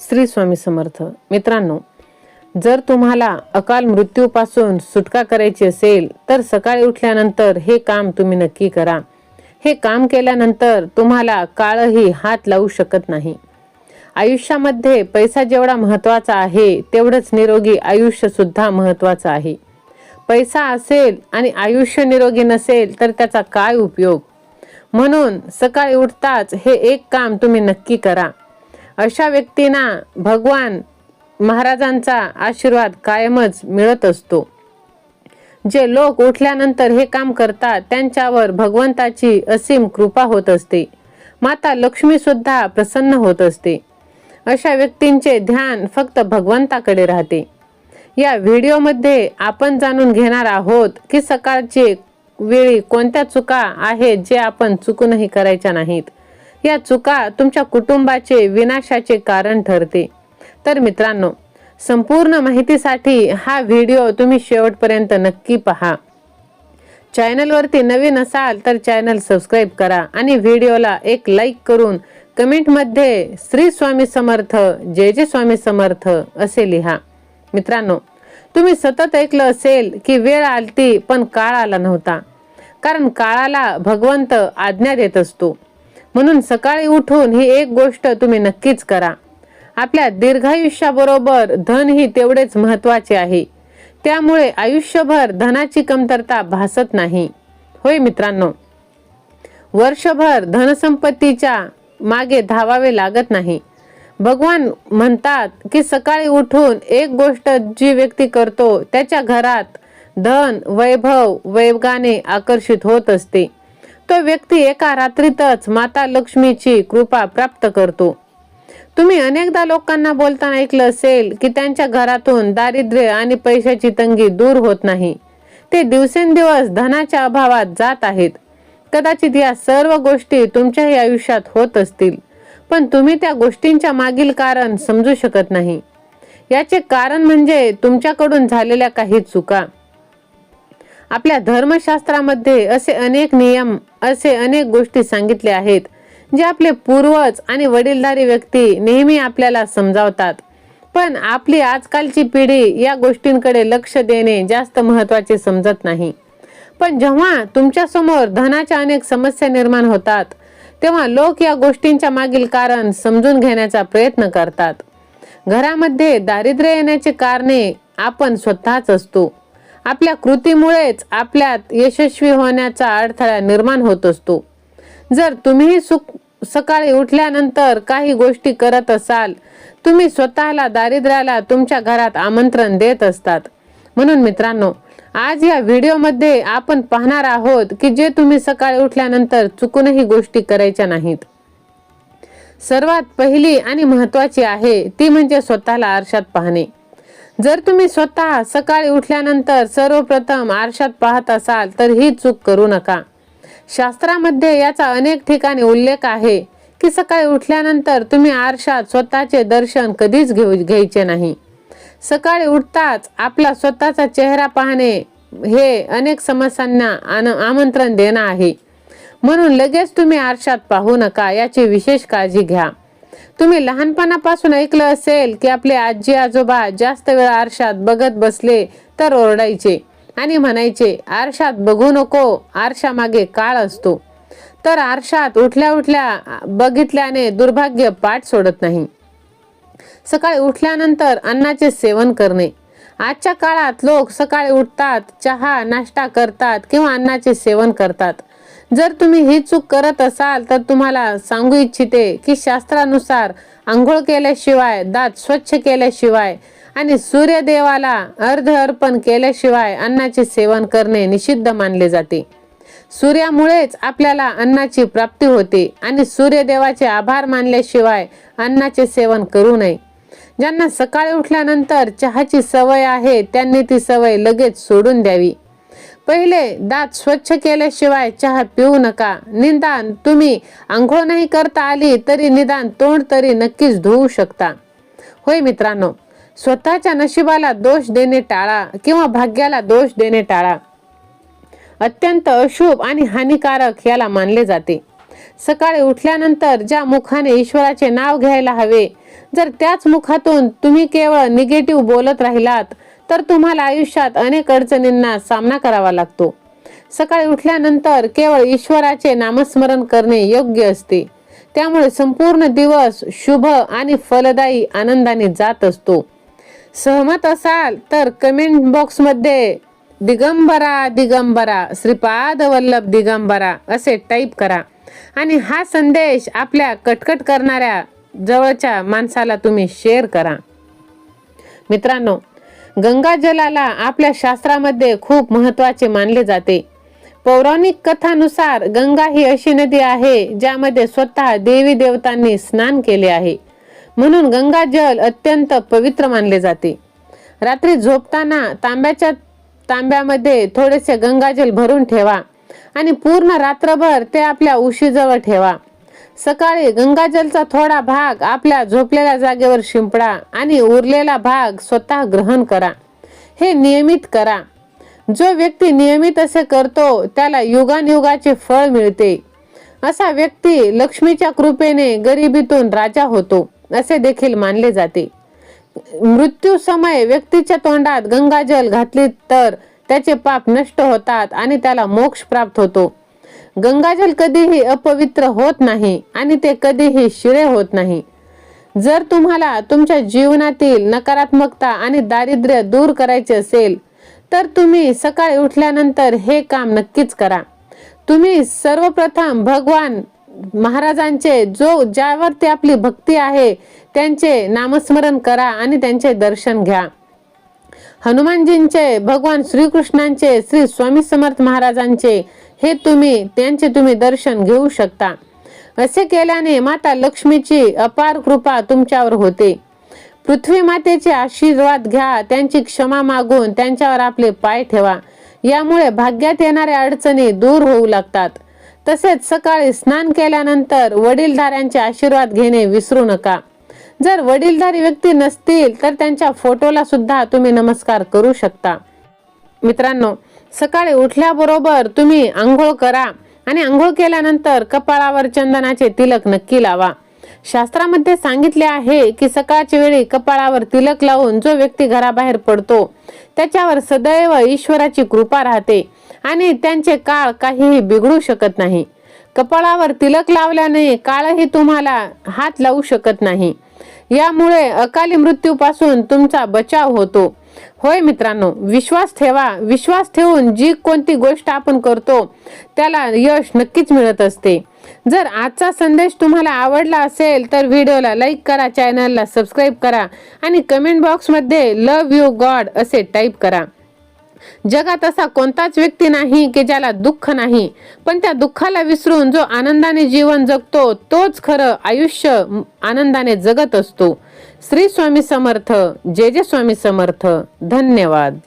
श्री स्वामी समर्थ. मित्रांनो जर तुम्हाला अकाल मृत्यूपासून सुटका करायची असेल तर सकाळी उठल्यानंतर हे काम तुम्ही नक्की करा. हे काम केल्यानंतर तुम्हाला काळही हात लावू शकत नाही. आयुष्यामध्ये पैसा जेवढा महत्त्वाचा आहे तेवढंच निरोगी आयुष्यसुद्धा महत्त्वाचं आहे. पैसा असेल आणि आयुष्य निरोगी नसेल तर त्याचा काय उपयोग? म्हणून सकाळी उठताच हे एक काम तुम्ही नक्की करा. अशा व्यक्तींना भगवान महाराजांचा आशीर्वाद कायमच मिळत असतो. जे लोक उठल्यानंतर हे काम करतात त्यांच्यावर भगवंताची असीम कृपा होत असते. माता लक्ष्मी सुद्धा प्रसन्न होत असते. अशा व्यक्तींचे ध्यान फक्त भगवंताकडे राहते. या व्हिडिओमध्ये आपण जाणून घेणार आहोत की सकाळचे वेळी कोणत्या चुका आहेत जे आपण चुकूनही करायच्या नाहीत. या चुका तुमच्या कुटुंबाचे विनाशाचे कारण ठरते. तर मित्रांनो संपूर्ण माहितीसाठी हा व्हिडिओ तुम्ही शेवटपर्यंत नक्की पहा. चॅनलवरती नवीन असाल तर चॅनल सबस्क्राईब करा आणि व्हिडिओला एक लाईक करून कमेंटमध्ये श्री स्वामी समर्थ जय जय स्वामी समर्थ असे लिहा. मित्रांनो तुम्ही सतत ऐकलं असेल की वेळ आलती पण काळ आला नव्हता. कारण काळाला भगवंत आज्ञा देत असतो. म्हणून सकाळी उठून ही एक गोष्ट तुम्ही नक्कीच करा. आपल्या दीर्घायुष्याबरोबर धन ही तेवढेच महत्त्वाचे आहे. त्यामुळे आयुष्यभर धनाची कमतरता भासत नाही. होय मित्रांनो? वर्षभर धनसंपत्तीच्या मागे धावावे लागत नाही. भगवान म्हणतात की सकाळी उठून एक गोष्ट जी व्यक्ती करतो त्याच्या घरात धन वैभव वैगाने आकर्षित होत असते. तो व्यक्ती एका रात्रीतच माता लक्ष्मीची कृपा प्राप्त करतो. तुम्ही अनेकदा लोकांना बोलताना ऐकलं असेल की त्यांच्या घरातून दारिद्र्य आणि पैशाची तंगी दूर होत नाही. ते दिवसेंदिवस धनाच्या अभावात जात आहेत. कदाचित या सर्व गोष्टी तुमच्याही आयुष्यात होत असतील पण तुम्ही त्या गोष्टींच्या मागील कारण समजू शकत नाही. याचे कारण म्हणजे तुमच्याकडून झालेल्या काही चुका. आपल्या धर्मशास्त्रामध्ये असे अनेक नियम असे अनेक गोष्टी सांगितले आहेत जे आपले पूर्वज आणि वडीलधारी व्यक्ती नेहमी आपल्याला समजावतात. पण आपली आजकालची पिढी या गोष्टींकडे लक्ष देणे जास्त महत्त्वाचे समजत नाही. पण जेव्हा तुमच्यासमोर धनाच्या अनेक समस्या निर्माण होतात तेव्हा लोक या गोष्टींच्या मागील कारण समजून घेण्याचा प्रयत्न करतात. घरामध्ये दारिद्र्य येण्याची कारणे आपण स्वतःच असतो. आपल्या कृतीमुळेच आपल्यात यशस्वी होण्याचा अडथळा निर्माण होत असतो. जर तुम्ही सुख सकाळी उठल्यानंतर काही गोष्टी करत असाल तुम्ही स्वतःला दारिद्र्याला तुमच्या घरात आमंत्रण देत असतात. म्हणून मित्रांनो आज या व्हिडिओमध्ये आपण पाहणार आहोत की जे तुम्ही सकाळी उठल्यानंतर चुकूनही गोष्टी करायच्या नाहीत. सर्वात पहिली आणि महत्वाची आहे ती म्हणजे स्वतःला आरशात पाहणे. जर तुम्ही स्वतः सकाळी उठल्यानंतर सर्वप्रथम आरशात पाहत असाल तर ही चूक करू नका. शास्त्रामध्ये याचा अनेक ठिकाणी उल्लेख आहे की सकाळी उठल्यानंतर तुम्ही आरशात स्वतःचे दर्शन कधीच घेऊ घ्यायचे नाही. सकाळी उठताच आपला स्वतःचा चेहरा पाहणे हे अनेक समस्यांना आन- आमंत्रण देणं आहे. म्हणून लगेच तुम्ही आरशात पाहू नका याची विशेष काळजी घ्या. तुम्ही लहानपणापासून ऐकलं असेल की आपले आजी आजोबा जास्त वेळ आरशात बघत बसले तर ओरडायचे आणि म्हणायचे आरशात बघू नको आरशामागे काळ असतो. तर आरशात उठल्या उठल्या बघितल्याने दुर्भाग्य पाठ सोडत नाही. सकाळी उठल्यानंतर अन्नाचे सेवन करणे. आजच्या काळात लोक सकाळी उठतात चहा नाश्ता करतात किंवा अन्नाचे सेवन करतात. जर तुम्ही ही चूक करत असाल तर तुम्हाला सांगू इच्छिते की शास्त्रानुसार आंघोळ केल्याशिवाय दात स्वच्छ केल्याशिवाय आणि सूर्यदेवाला अर्ध अर्पण केल्याशिवाय अन्नाचे सेवन करणे निषिद्ध मानले जाते. सूर्यामुळेच आपल्याला अन्नाची प्राप्ती होते आणि सूर्यदेवाचे आभार मानल्याशिवाय अन्नाचे सेवन करू नये. ज्यांना सकाळी उठल्यानंतर चहाची सवय आहे त्यांनी ती सवय लगेच सोडून द्यावी. पहिले दात स्वच्छ केल्याशिवाय चहा पिऊ नका. निदान तुम्ही आंघोळ नाही करता आली तरी निदान तोंड तरी नक्कीच धुवू शकता. होय मित्रांनो स्वतःच्या नशिबाला दोष देणे टाळा किंवा भाग्याला दोष देणे टाळा. अत्यंत अशुभ आणि हानिकारक याला मानले जाते. सकाळी उठल्यानंतर ज्या मुखाने ईश्वराचे नाव घ्यायला हवे जर त्याच मुखातून तुम्ही केवळ निगेटिव्ह बोलत राहिलात तर तुम्हाला आयुष्यात अनेक अडचणींना सामना करावा लागतो. सकाळी उठल्यानंतर केवळ ईश्वराचे नामस्मरण करणे योग्य असते. त्यामुळे संपूर्ण दिवस शुभ आणि फलदायी आनंदाने जात असतो. सहमत असाल तर कमेंट बॉक्समध्ये दिगंबरा दिगंबरा श्रीपाद वल्लभ दिगंबरा असे टाईप करा. आणि हा संदेश आपल्या कटकट करणाऱ्या जवळच्या माणसाला तुम्ही शेअर करा. मित्रांनो गंगाजलाला आपल्या शास्त्रामध्ये खूप महत्त्वाचे मानले जाते. पौराणिक कथानुसार गंगा ही अशी नदी आहे ज्यामध्ये स्वतः देवी देवतांनी स्नान केले आहे. म्हणून गंगा जल अत्यंत पवित्र मानले जाते. रात्री झोपताना तांब्याच्या तांब्यामध्ये थोडेसे गंगाजल भरून ठेवा आणि पूर्ण रात्रभर ते आपल्या उशीजवळ ठेवा. सकाळी गंगाजलचा थोडा भाग आपल्या झोपलेल्या जागेवर शिंपडा आणि उरलेला भाग स्वतः ग्रहण करा. हे नियमित करा. जो व्यक्ती नियमित असे करतो त्याला युगानयुगाचे फळ मिळते. असा व्यक्ती लक्ष्मीच्या कृपेने गरिबीतून राजा होतो असे देखील मानले जाते. मृत्यू समय व्यक्तीच्या तोंडात गंगाजल घातली तर त्याचे पाप नष्ट होतात आणि त्याला मोक्ष प्राप्त होतो. गंगाजल कधीही अपवित्र होत नाही आणि ते कधीही शिळे होत नाही. जर तुम्हाला तुमच्या जीवनातील नकारात्मकता आणि दारिद्र्य दूर करायचे असेल तर तुम्ही सकाळी उठल्यानंतर हे काम नक्कीच करा. तुम्ही सर्वप्रथम भगवान महाराजांचे जो ज्यावरती आपली भक्ती आहे त्यांचे नामस्मरण करा आणि त्यांचे दर्शन घ्या. हनुमानजींचे भगवान श्रीकृष्णांचे श्री स्वामी समर्थ महाराजांचे हे तुम्ही त्यांचे तुम्ही दर्शन घेऊ शकता. असे केल्याने माता लक्ष्मीची अपार कृपा तुमच्यावर होते. पृथ्वी मातेचे आशीर्वाद घ्या त्यांची क्षमा मागून त्यांच्यावर आपले पाय ठेवा. यामुळे भाग्यात येणाऱ्या अडचणी दूर होऊ लागतात. तसेच सकाळी स्नान केल्यानंतर वडीलधाऱ्यांचे आशीर्वाद घेणे विसरू नका. जर वडीलधारी व्यक्ती नसतील तर त्यांच्या फोटोला सुद्धा तुम्ही नमस्कार करू शकता. मित्रांनो सकाळी उठल्याबरोबर तुम्ही आंघोळ करा आणि आंघोळ केल्यानंतर कपाळावर चंदनाचे तिलक नक्की लावा. शास्त्रामध्ये सांगितले आहे की सकाळच्या वेळी कपाळावर तिलक लावून जो व्यक्ती घराबाहेर पडतो त्याच्यावर सदैव ईश्वराची कृपा राहते आणि त्यांचे काळ काहीही बिघडू शकत नाही. कपाळावर तिलक लावल्याने काळही तुम्हाला हात लावू शकत नाही. यामुळे अकाली मृत्यूपासून तुमचा बचाव होतो. होय मित्रांनो विश्वास ठेवा. विश्वास ठेवून जी कोणती गोष्ट आपण करतो त्याला यश नक्कीच मिळत असते. जर आजचा संदेश तुम्हाला आवडला असेल तर व्हिडिओला लाईक करा चॅनलला सबस्क्राईब करा आणि कमेंट बॉक्समध्ये लव यू गॉड असे टाईप करा. जगात असा कोणताच व्यक्ती नाही की ज्याला दुःख नाही. पण त्या दुःखाला विसरून जो आनंदाने जीवन जगतो तोच खरं आयुष्य आनंदाने जगत असतो. श्री स्वामी समर्थ. जे जे स्वामी समर्थ. धन्यवाद.